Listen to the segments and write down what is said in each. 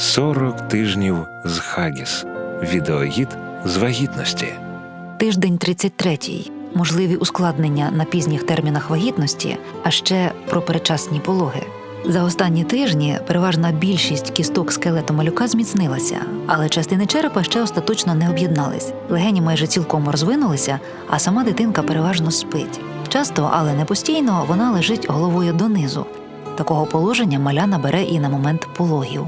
40 тижнів з Хагіс. Відеогід з вагітності. Тиждень 33. Можливі ускладнення на пізніх термінах вагітності, а ще про передчасні пологи. За останні тижні переважна більшість кісток скелету малюка зміцнилася, але частини черепа ще остаточно не об'єднались. Легені майже цілком розвинулися, а сама дитинка переважно спить. Часто, але не постійно, вона лежить головою донизу. Такого положення маля набере і на момент пологів.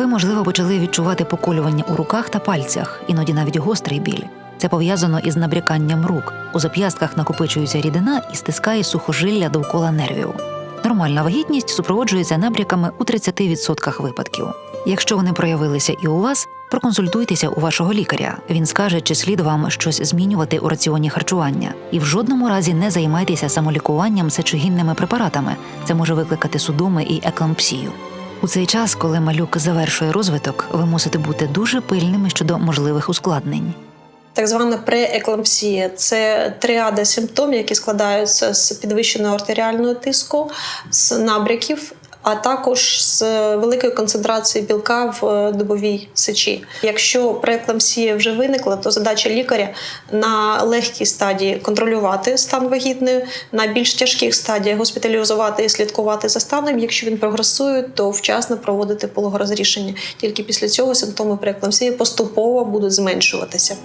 Ви, можливо, почали відчувати поколювання у руках та пальцях, іноді навіть гострий біль. Це пов'язано із набряканням рук. У зап'ястках накопичується рідина і стискає сухожилля довкола нервів. Нормальна вагітність супроводжується набряками у 30% випадків. Якщо вони проявилися і у вас, проконсультуйтеся у вашого лікаря. Він скаже, чи слід вам щось змінювати у раціоні харчування. І в жодному разі не займайтеся самолікуванням сечогінними препаратами. Це може викликати судоми і еклампсію. У цей час, коли малюк завершує розвиток, ви мусите бути дуже пильними щодо можливих ускладнень. Так звана прееклампсія це тріада симптомів, які складаються з підвищеного артеріального тиску, з набряків, а також з великою концентрацією білка в е, добовій сечі. Якщо прееклампсія вже виникла, то задача лікаря на легкій стадії контролювати стан вагітної, на більш тяжких стадіях госпіталізувати і слідкувати за станом. Якщо він прогресує, то вчасно проводити пологорозрішення. Тільки після цього симптоми прееклампсії поступово будуть зменшуватися.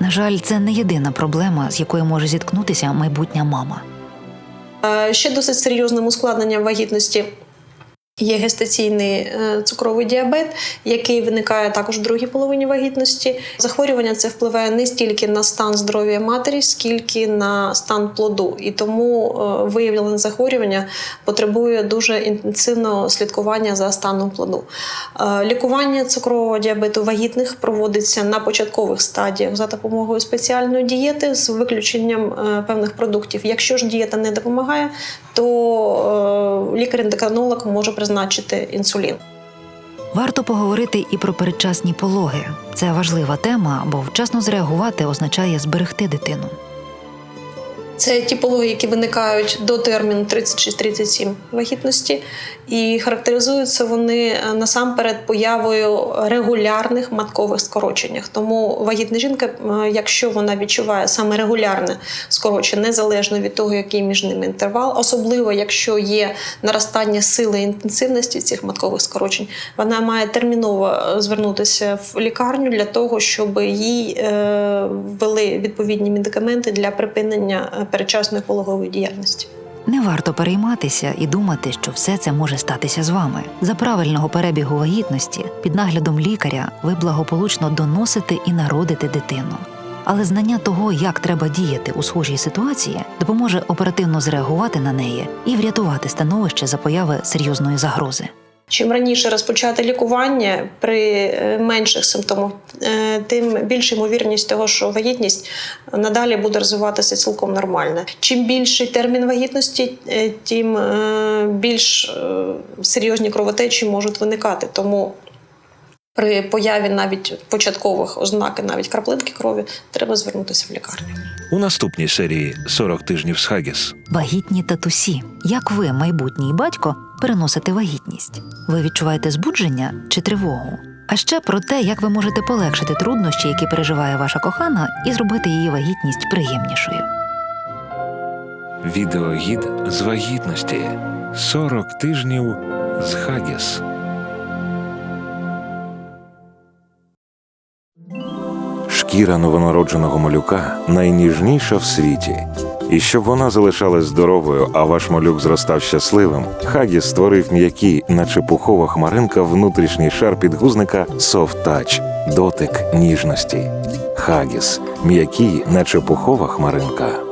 На жаль, це не єдина проблема, з якою може зіткнутися майбутня мама. Е, Ще досить серйозним ускладненням вагітності є гестаційний е, цукровий діабет, який виникає також в другій половині вагітності. Захворювання це впливає не стільки на стан здоров'я матері, скільки на стан плоду. І тому е, виявлене захворювання потребує дуже інтенсивного слідкування за станом плоду. Е, Лікування цукрового діабету вагітних проводиться на початкових стадіях за допомогою спеціальної дієти з виключенням певних продуктів. Якщо ж дієта не допомагає, то лікар-ендокринолог може призначити інсулін. Варто поговорити і про передчасні пологи. Це важлива тема, бо вчасно зреагувати означає зберегти дитину. Це ті пологи, які виникають до терміну 36-37 вагітності, і характеризуються вони е, насамперед появою регулярних маткових скороченнях. Тому вагітна жінка, е, якщо вона відчуває саме регулярне скорочення, незалежно від того, який між ними інтервал, особливо якщо є наростання сили і інтенсивності цих маткових скорочень, вона має терміново е, звернутися в лікарню для того, щоб їй ввели відповідні медикаменти для припинення передчасної пологової діяльності. Не варто перейматися і думати, що все це може статися з вами. За правильного перебігу вагітності під наглядом лікаря ви благополучно доносите і народите дитину. Але знання того, як треба діяти у схожій ситуації, допоможе оперативно зреагувати на неї і врятувати становище за появи серйозної загрози. Чим раніше розпочати лікування при е, менших симптомах, е, тим більша ймовірність того, що вагітність надалі буде розвиватися цілком нормально. Чим більший термін вагітності, е, тим більш серйозні кровотечі можуть виникати. Тому при появі навіть початкових ознак, навіть краплинки крові, треба звернутися в лікарню. У наступній серії 40 тижнів з Хагіс. Вагітні татусі. Як ви, майбутній батько, переносите вагітність? Ви відчуваєте збудження чи тривогу? А ще про те, як ви можете полегшити труднощі, які переживає ваша кохана, і зробити її вагітність приємнішою. Відеогід з вагітності. 40 тижнів з Хагіс. Шкіра новонародженого малюка найніжніша в світі. І щоб вона залишалась здоровою, а ваш малюк зростав щасливим, Хагіс створив м'які, наче пухова хмаринка, внутрішній шар підгузника Soft Touch – дотик ніжності. Хагіс м'який, наче пухова хмаринка.